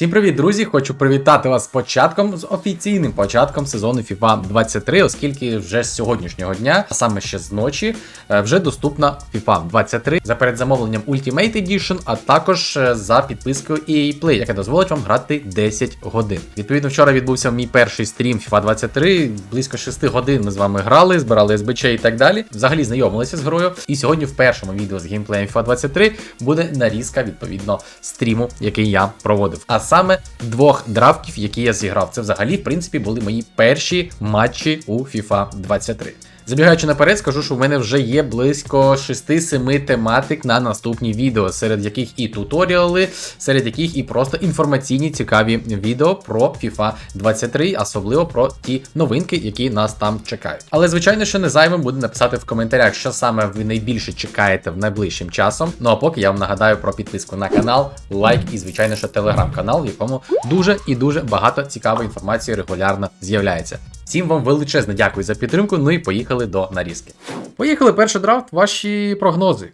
Всім привіт, друзі! Хочу привітати вас з початком, з офіційним початком сезону FIFA 23, оскільки вже з сьогоднішнього дня, а саме ще з ночі, е, вже доступна FIFA 23 за передзамовленням Ultimate Edition, а також е, за підпискою EA Play, яка дозволить вам грати 10 годин. Відповідно, вчора відбувся мій перший стрім FIFA 23. Близько 6 годин ми з вами грали, збирали СБЧ і так далі. Взагалі знайомилися з грою. І сьогодні в першому відео з геймплеєм FIFA 23 буде нарізка відповідно стріму, який я проводив. А саме двох драфтів, які я зіграв. Це взагалі, в принципі, були мої перші матчі у FIFA 23. Забігаючи наперед, скажу, що в мене вже є близько 6-7 тематик на наступні відео, серед яких і туторіали, серед яких і просто інформаційні цікаві відео про FIFA 23, особливо про ті новинки, які нас там чекають. Але, звичайно, що не зайвим буде написати в коментарях, що саме ви найбільше чекаєте в найближчим часом. Ну а поки я вам нагадаю про підписку на канал, лайк і, звичайно, що телеграм-канал, в якому дуже і дуже багато цікавої інформації регулярно з'являється. Всім вам величезне дякую за підтримку. Ну і поїхали до нарізки. Поїхали перший драфт. Ваші прогнози.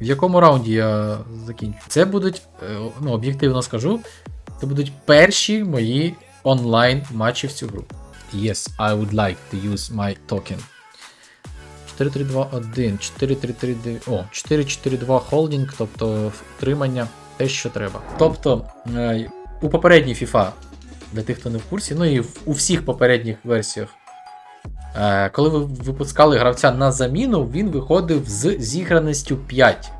В якому раунді я закінчу? Це будуть, е, ну, об'єктивно скажу, це будуть перші мої онлайн матчі в цю гру. Yes, I would like to use my token. 4-3-2-1, 4-3-3-9, о, 4-4-2 холдинг, тобто втримання, те, що треба. Тобто, е, у попередній FIFA, для тих, хто не в курсі, ну і у всіх попередніх версіях, е, коли ви випускали гравця на заміну, він виходив з зіграністю 5.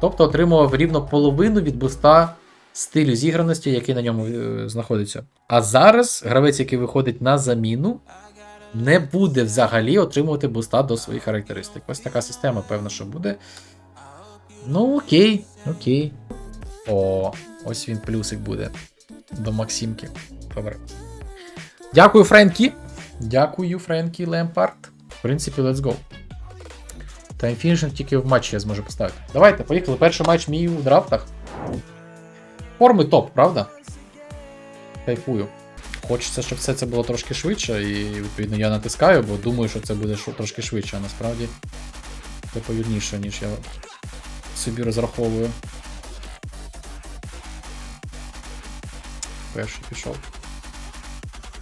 Тобто отримував рівно половину від буста стилю зіграності, який на ньому е, знаходиться. А зараз гравець, який виходить на заміну, не буде взагалі отримувати буста до своїх характеристик. Ось така система, певно, що буде. Ну, окей, окей. О, ось він плюсик буде до Максимки. Добре. Дякую, Френкі. Дякую, Френкі Лемпард. В принципі, let's go. Finishing тільки в матчі я зможу поставити. Давайте, поїхали. Перший матч мій у драфтах. Форми топ, правда? Кайфую. Хочеться, щоб все це було трошки швидше, і відповідно я натискаю, бо думаю, що це буде трошки швидше, а насправді це повільніше, ніж я собі розраховую. Перший пішов.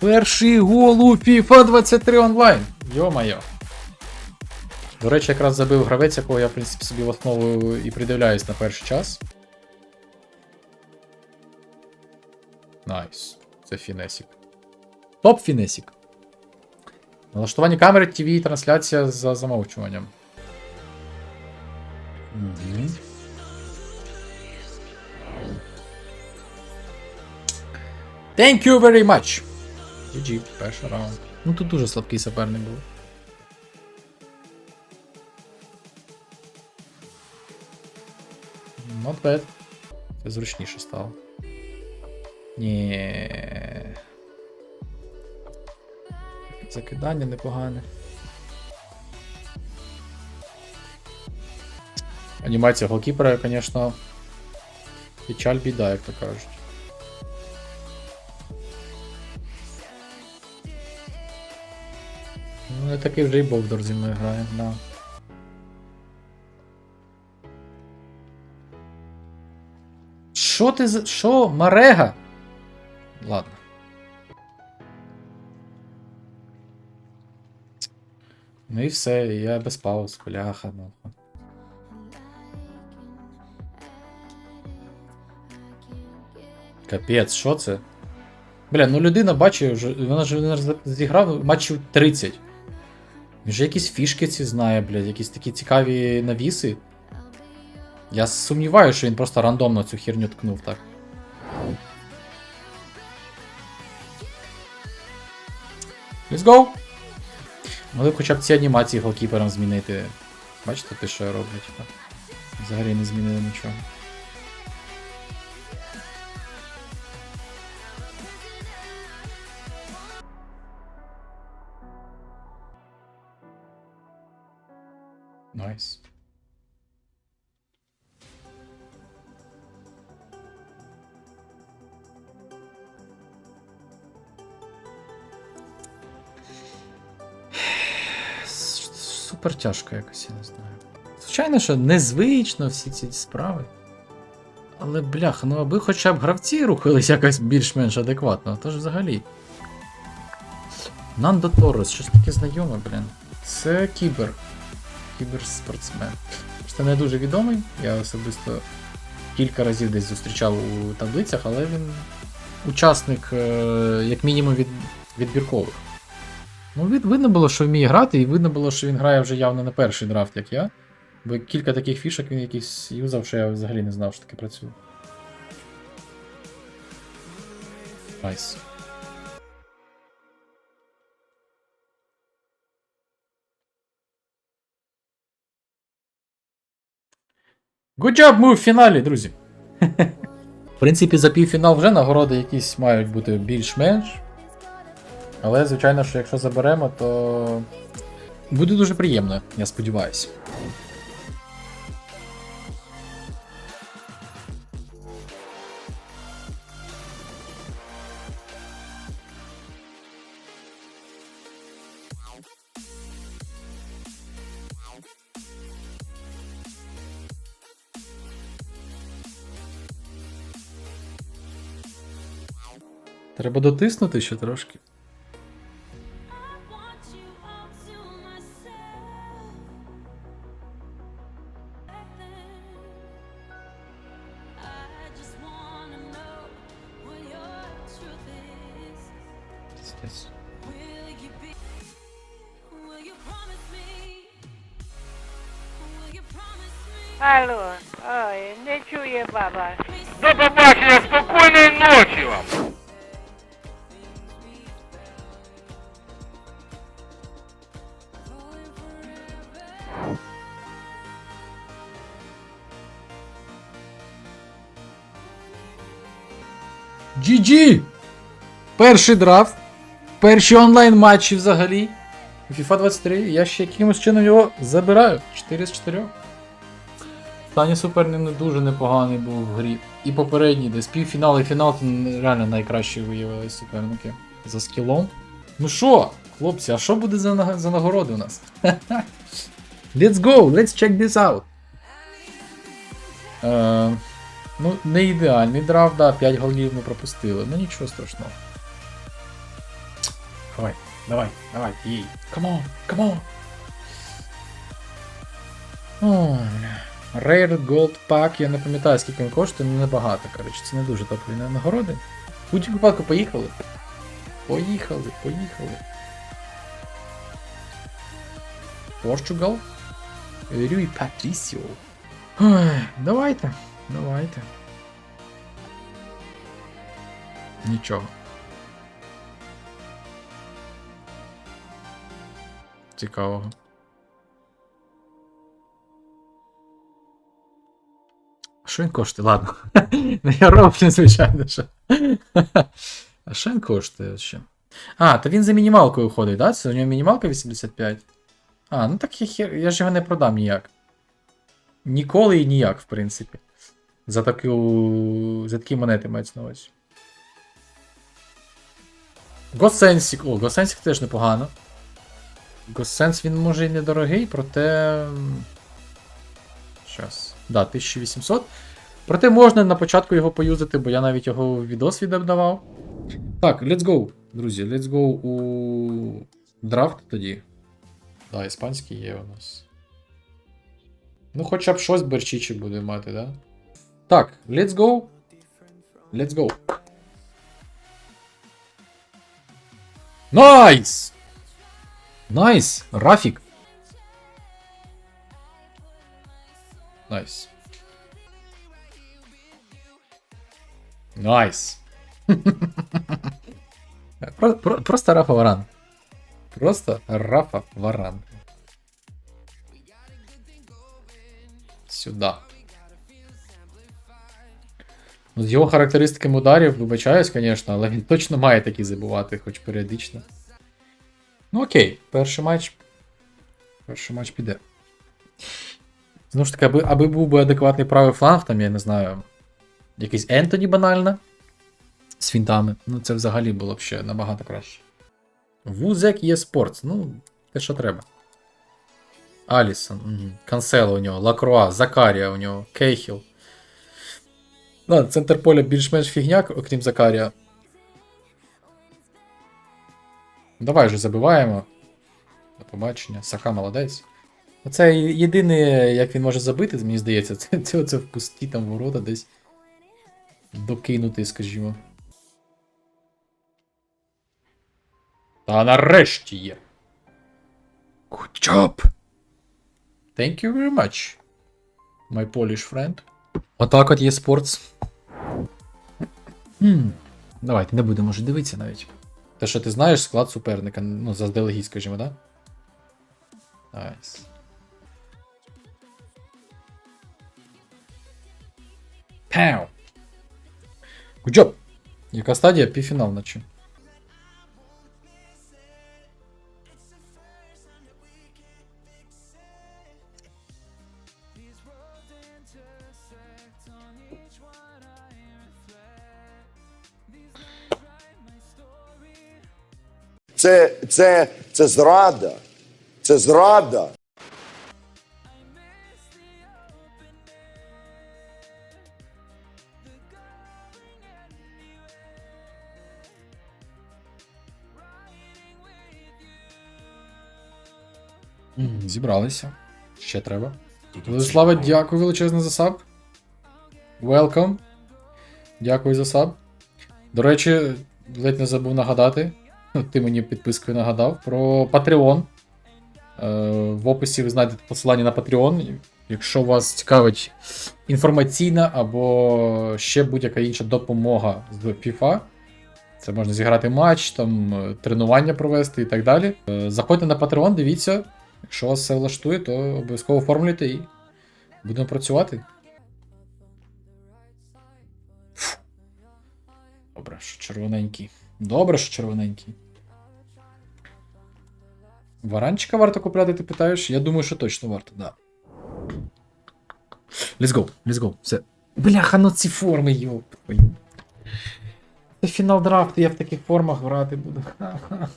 Перший гол у FIFA 23 онлайн. Йо-майо. До речі, якраз забив гравець, якого я, в принципі, собі в основу і придивляюсь на перший час. Найс. Це фінесік. Топ фінесік. Налаштування камери TV трансляція за замовчуванням. Угу. Thank you very much. GG, перший раунд. Ну тут дуже слабкий суперник був. Not bad. Це зручніше стало. Ні. Закидання непогане. Анімація голкіпера, звісно. Печаль біда, як то кажуть. Ну, не такий вже й Бовдор зі мною грає, да. Що ти за. Що? Марега? Ладно. Ну і все, я без пауз, бляха, ну. Капець, що це? Бля, ну людина бачить, вона ж зіграв матчів 30. Він же якісь фішки ці знає, блядь, якісь такі цікаві навіси. Я сумніваюся, що він просто рандомно цю херню ткнув так. Let's go! Могли б хоча б ці анімації голкіперам змінити. Бачите, те, що я роблю. Взагалі не змінили нічого. Найс. Супер тяжко якось, я не знаю. Звичайно, що незвично всі ці справи. Але бляха, ну аби хоча б гравці рухались якось більш-менш адекватно, а то ж взагалі. Нандо Торрес, щось таке знайоме, блін. Це кібер. Кіберспортсмен. Просто не дуже відомий. Я особисто кілька разів десь зустрічав у таблицях, але він учасник, е, як мінімум, від, відбіркових. Ну, від, видно було, що вміє грати, і видно було, що він грає вже явно не перший драфт, як я. Бо кілька таких фішок він якийсь юзав, що я взагалі не знав, що таке працює. Найс. Good job, ми в фіналі, друзі. В принципі, за півфінал вже нагороди якісь мають бути більш-менш. Але, звичайно, що якщо заберемо, то буде дуже приємно, я сподіваюся. Will you promise me? Алло, ой, не чує баба. До побачення, спокійної ночі GG! Перший драфт. Перші онлайн матчі взагалі. FIFA 23 я ще якимось чином його забираю. 4 з 4. Останній суперник не дуже непоганий був в грі. І попередній, десь півфінал і фінал то реально найкращі виявилися суперники за скілом. Ну що, хлопці, а що буде за, за нагороди у нас? Let's go, let's check this out. Е, ну, не ідеальний драфт, да, 5 голів ми пропустили. Ну нічого страшного. Давай, давай, давай, їй. Come on, come on. Ой. Rare Gold Pack, я не пам'ятаю, скільки він коштує, але небагато, коротше, це не дуже топові на- нагороди. В будь-якому випадку поїхали. Поїхали, поїхали. Португал. Рюй Патрісіо. Давайте, давайте. Нічого. Цікавого. Що він коштує? Ладно. Я роблю, звичайно, що. А що він коштує ще? А, то він за мінімалкою ходить, да? Це у нього мінімалка 85. А, ну так я, хер... я ж його не продам ніяк. Ніколи і ніяк, в принципі. За таку. За такі монети мається на увазі. Госенсік. О, Госенсік теж непогано. Госенс він може і недорогий, проте. Щас. Да, 1800. Проте можна на початку його поюзати, бо я навіть його в відос віддавав. Так, let's go, друзі, let's go у драфт тоді. Да, іспанський є у нас. Ну, хоча б щось Берчичі буде мати, да? Так, let's go. Let's go. Найс! Найс! Рафік! Найс. Найс. Про, про, просто Рафа Варан. Просто Рафа Варан. Сюда. З його характеристиками ударів, вибачаюсь, звісно, але він точно має такі забувати, хоч періодично. Ну окей, перший матч. Перший матч піде. Знову ж таки, аби, аби був би адекватний правий фланг, там, я не знаю, якийсь Ентоні банально. З фінтами. Ну, це взагалі було б ще набагато краще. Вузек є спортс. Ну, те, що треба. Алісон. Кансело у нього, Лакруа, Закарія у нього, Кейхіл. Ладно, центр поля більш-менш фігняк, окрім Закарія. Давай вже забиваємо. До побачення. Сака молодець. Оце єдине, як він може забити, мені здається, це, це, це в пусті там ворота десь докинути, скажімо. Та нарешті є. Good job. Thank you very much. My Polish friend. Отак от є спортс. Хм. Давайте не будемо вже дивитися навіть. Те, що ти знаєш склад суперника, ну, заздалегідь, скажімо, так? Да? Найс. Пау! Good job! Яка стадія? Півфінал наче. Це, це, це зрада. Це зрада. Зібралися. Ще треба. Владислава, дякую величезно за саб. Welcome. Дякую за саб. До речі, ледь не забув нагадати. Ти мені підпискою нагадав про Patreon. Е, В описі ви знайдете посилання на Patreon. Якщо вас цікавить інформаційна або ще будь-яка інша допомога з FIFA, це можна зіграти матч, там е, тренування провести і так далі. Е, Заходьте на Patreon, дивіться. Якщо вас все влаштує, то обов'язково оформлюйте і будемо працювати. Фу. Добре, що червоненький. Добре, що червоненький. Варанчика варто купляти, ти питаєш? Я думаю, що точно варто, да. Let's go, let's go. Все. Бляха, ну ці форми, йоп. Це фінал драфту, я в таких формах грати буду. Ха-ха.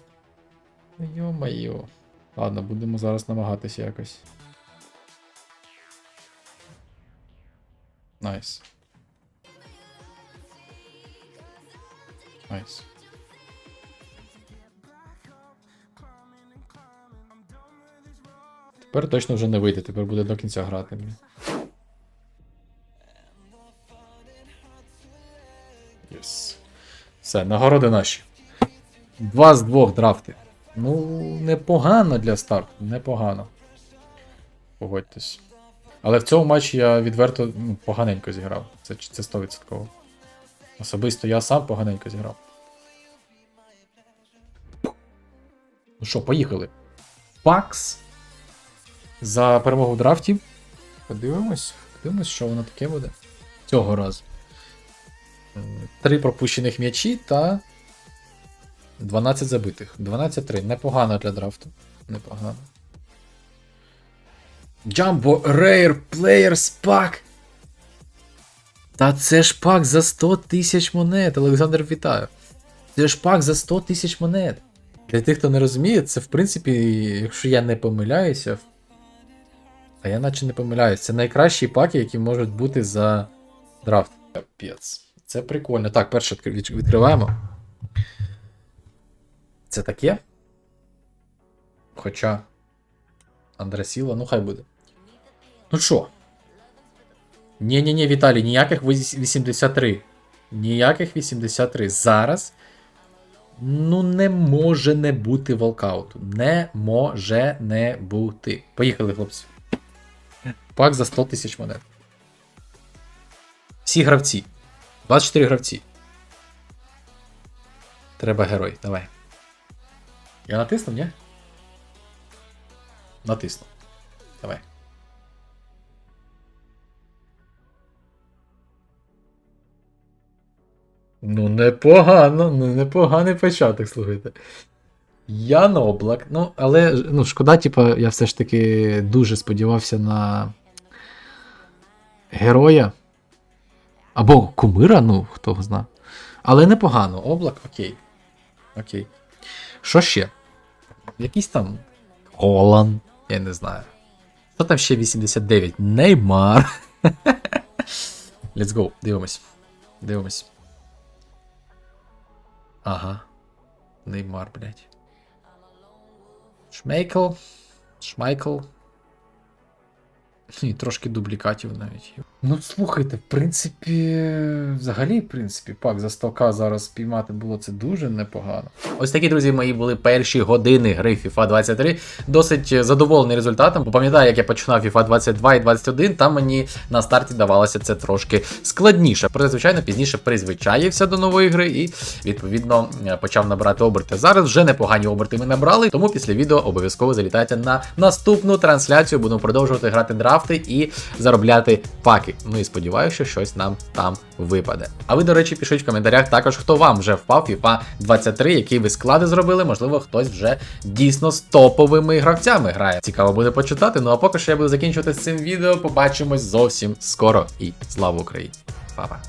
Йо-майо. Ладно, будемо зараз намагатися якось. Найс. Найс. Тепер точно вже не вийде, тепер буде до кінця грати. блін. Єс. Все, нагороди наші. Два з двох драфти. Ну, непогано для старту, непогано. Погодьтесь. Але в цьому матчі я відверто ну, поганенько зіграв. Це, це 100%. Особисто я сам поганенько зіграв. Ну що, поїхали. Пакс. За перемогу в драфті. Подивимось. Подивимось, що воно таке буде. Цього разу. Е, Три пропущених м'ячі та 12 забитих. 12-3. Непогано для драфту. Непогано. Jumbo Rare Players Pack. Та це ж пак за 100 тисяч монет. Олександр вітаю. Це ж пак за 100 тисяч монет. Для тих, хто не розуміє, це в принципі, якщо я не помиляюся. А я наче не помиляюсь. Це найкращі паки, які можуть бути за драфт. Капець. Це прикольно. Так, перше відкриваємо. Це таке. Хоча. Андресіла, ну хай буде. Ну що? Ні-ні-ні, Віталій, ніяких 83. Ніяких 83. Зараз. Ну, не може не бути волкауту. Не може не бути. Поїхали, хлопці. Пак за 100 тисяч монет. Всі гравці. 24 гравці. Треба герой. Давай. Я натиснув, ні? Натиснув. Давай. Ну, непогано, ну непоганий початок, слухайте. Ян Облак. Ну, але ну, шкода, типу, я все ж таки дуже сподівався на героя. Або кумира, ну, хто зна. Але непогано. Облак, окей. Окей. Що ще? Якийсь там. Холан. Я не знаю. Що там ще 89? Неймар. Let's go, дивимось. Дивимось. Ага. Неймар, блядь. Шмейкл. Шмайкл. І трошки дублікатів навіть. Ну, слухайте, в принципі, взагалі, в принципі, пак за 100к зараз спіймати було це дуже непогано. Ось такі, друзі, мої були перші години гри FIFA 23. Досить задоволений результатом, бо пам'ятаю, як я починав FIFA 22 і 21, там мені на старті давалося це трошки складніше. Проте, звичайно, пізніше призвичаївся до нової гри і, відповідно, почав набирати оберти. Зараз вже непогані оберти ми набрали, тому після відео обов'язково залітайте на наступну трансляцію. Будемо продовжувати грати драфти і заробляти паки. Ну і сподіваюся, що щось нам там випаде. А ви, до речі, пишіть в коментарях також, хто вам вже впав FIFA 23, які ви склади зробили. Можливо, хтось вже дійсно з топовими гравцями грає. Цікаво буде почитати. Ну а поки що я буду закінчувати з цим відео. Побачимось зовсім скоро і слава Україні! Па-па!